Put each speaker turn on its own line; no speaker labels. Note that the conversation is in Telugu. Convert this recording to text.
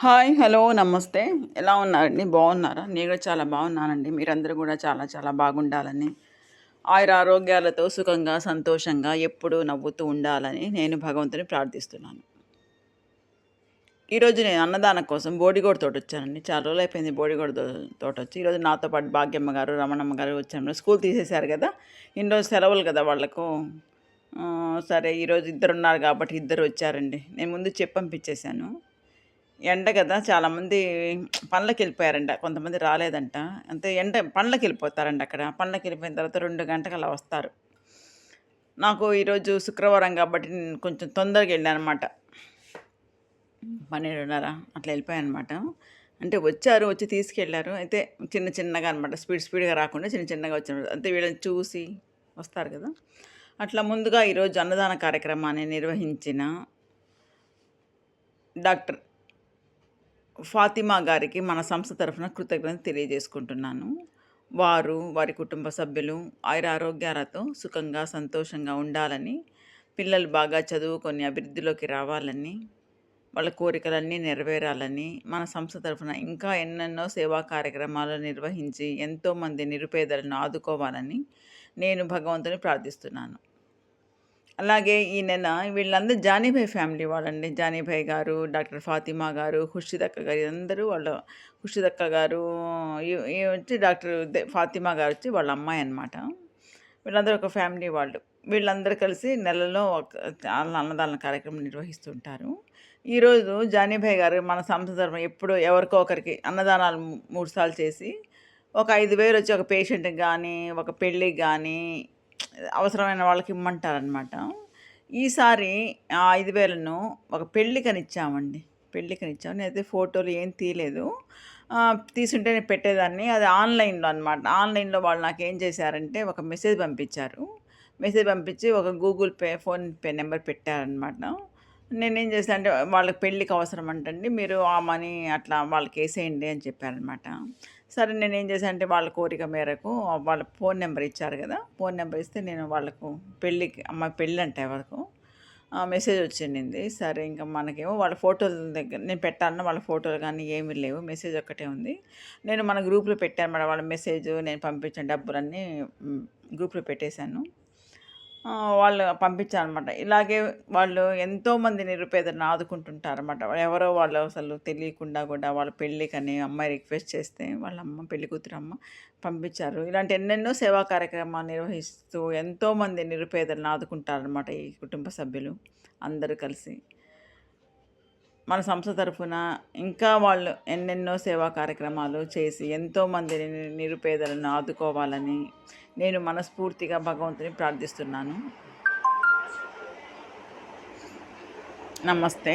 హాయ్ హలో నమస్తే. ఎలా ఉన్నారండి? బాగున్నారా? నేను కూడా చాలా బాగున్నానండి. మీరందరూ కూడా చాలా చాలా బాగుండాలని. ఆయుర ఆరోగ్యాలతో సుఖంగా సంతోషంగా ఎప్పుడూ నవ్వుతూ ఉండాలని నేను భగవంతుని ప్రార్థిస్తున్నాను. ఈరోజు నేను అన్నదానం కోసం బోడిగోడ తోట వచ్చానండి. చాలా రోజులు అయిపోయింది బోడిగోడ తోట వచ్చి. ఈరోజు నాతో పాటు భాగ్యమ్మ గారు రమణమ్మ గారు వచ్చాను స్కూల్ తీసేశారు కదా. ఇన్ని రోజు సెలవులు కదా వాళ్ళకు. సరే ఈరోజు ఇద్దరు ఉన్నారు కాబట్టి ఇద్దరు వచ్చారండి. నేను ముందు చెప్పి పంపించేశాను ఎండ కదా చాలామంది పనులకు వెళ్ళిపోయారంట కొంతమంది రాలేదంట. అంతే ఎండ పనులకు వెళ్ళిపోతారండి అక్కడ. పనులకు వెళ్ళిపోయిన తర్వాత రెండు గంటలకు అలా వస్తారు. నాకు ఈరోజు శుక్రవారం కాబట్టి నేను కొంచెం తొందరగా వెళ్ళాను అనమాట పన్నెండున్నర అట్లా వెళ్ళిపోయాను అనమాట అంటే వచ్చారు వచ్చి తీసుకెళ్ళారు. అయితే చిన్న చిన్నగా అనమాట స్పీడ్ స్పీడ్గా రాకుండా చిన్న చిన్నగా వచ్చిన అంతే వీళ్ళని చూసి వస్తారు కదా. అట్లా ముందుగా ఈరోజు అన్నదాన కార్యక్రమాన్ని నిర్వహించిన డాక్టర్ ఫాతిమా గారికి మన సంస్థ తరఫున కృతజ్ఞత తెలియజేసుకుంటున్నాను. వారు వారి కుటుంబ సభ్యులు ఆయుర ఆరోగ్యాలతో సుఖంగా సంతోషంగా ఉండాలని పిల్లలు బాగా చదువుకొని అభివృద్ధిలోకి రావాలని వాళ్ళ కోరికలన్నీ నెరవేరాలని మన సంస్థ తరఫున ఇంకా ఎన్నెన్నో సేవా కార్యక్రమాలు నిర్వహించి ఎంతోమంది నిరుపేదలను ఆదుకోవాలని నేను భగవంతుని ప్రార్థిస్తున్నాను. అలాగే ఈ నెల వీళ్ళందరూ జానీభాయ్ ఫ్యామిలీ వాళ్ళండి. జానీభాయ్ గారు డాక్టర్ ఫాతిమా గారు ఖుషిదక్క గారు అందరూ వాళ్ళ ఖుషిదక్క గారు వచ్చి డాక్టర్ ఫాతిమా గారు వచ్చి వాళ్ళ అమ్మాయి అనమాట వీళ్ళందరూ ఒక ఫ్యామిలీ వాళ్ళు. వీళ్ళందరూ కలిసి నెలలో ఒక చాలా అన్నదాన కార్యక్రమం నిర్వహిస్తుంటారు. ఈరోజు జానీభాయ్ గారు మన సంస్థ ఎప్పుడు ఎవరికో ఒకరికి అన్నదానాలు మూడుసార్లు మూడు సార్లు చేసి ఒక ఐదు వేలు వచ్చి ఒక పేషెంట్కి కానీ ఒక పెళ్ళికి కానీ అవసరమైన వాళ్ళకి ఇమ్మంటారనమాట ఈసారి ఆ ఐదు వేలను ఒక పెళ్ళికని ఇచ్చామండి పెళ్ళికని ఇచ్చాము నేనైతే ఫోటోలు ఏం తీయలేదు. తీసుంటే నేను పెట్టేదాన్ని. అది ఆన్లైన్లో అనమాట ఆన్లైన్లో వాళ్ళు నాకు ఏం చేశారంటే ఒక మెసేజ్ పంపించారు. మెసేజ్ పంపించి ఒక గూగుల్ పే ఫోన్పే నెంబర్ పెట్టారనమాట నేనేం చేశాను అంటే వాళ్ళకి పెళ్ళికి అవసరం అంటండి మీరు ఆ మనీ అట్లా వాళ్ళకి వేసేయండి అని చెప్పారనమాట. సరే నేనేం చేసాను చేశాను అంటే వాళ్ళ కోరిక మేరకు వాళ్ళ ఫోన్ నెంబర్ ఇచ్చారు కదా ఫోన్ నెంబర్ ఇస్తే నేను వాళ్ళకు పెళ్ళికి అమ్మాయి పెళ్ళి అంటే వరకు మెసేజ్ వచ్చిండింది సరే ఇంకా మనకేమో వాళ్ళ ఫోటోల దగ్గర నేను పెట్టాలన్నా వాళ్ళ ఫోటోలు కానీ ఏమీ లేవు మెసేజ్ ఒక్కటే ఉంది. నేను మన గ్రూప్లో పెట్టాను మేడం వాళ్ళ మెసేజ్ నేను పంపించిన డబ్బులన్నీ గ్రూప్లో పెట్టేశాను. వాళ్ళు పంపించారనమాట ఇలాగే వాళ్ళు ఎంతోమంది నిరుపేదలను ఆదుకుంటుంటారనమాట ఎవరో వాళ్ళు అసలు తెలియకుండా కూడా వాళ్ళ పెళ్ళికని అమ్మాయి రిక్వెస్ట్ చేస్తే వాళ్ళ అమ్మ పెళ్ళి కూతురమ్మ పంపించారు. ఇలాంటి ఎన్నెన్నో సేవా కార్యక్రమాలు నిర్వహిస్తూ ఎంతోమంది నిరుపేదలను ఆదుకుంటారనమాట ఈ కుటుంబ సభ్యులు అందరూ కలిసి. మన సంస్థ తరఫున ఇంకా వాళ్ళు ఎన్నెన్నో సేవా కార్యక్రమాలు చేసి ఎంతోమందిని నిరుపేదలను ఆదుకోవాలని నేను మనస్ఫూర్తిగా భగవంతుని ప్రార్థిస్తున్నాను. నమస్తే.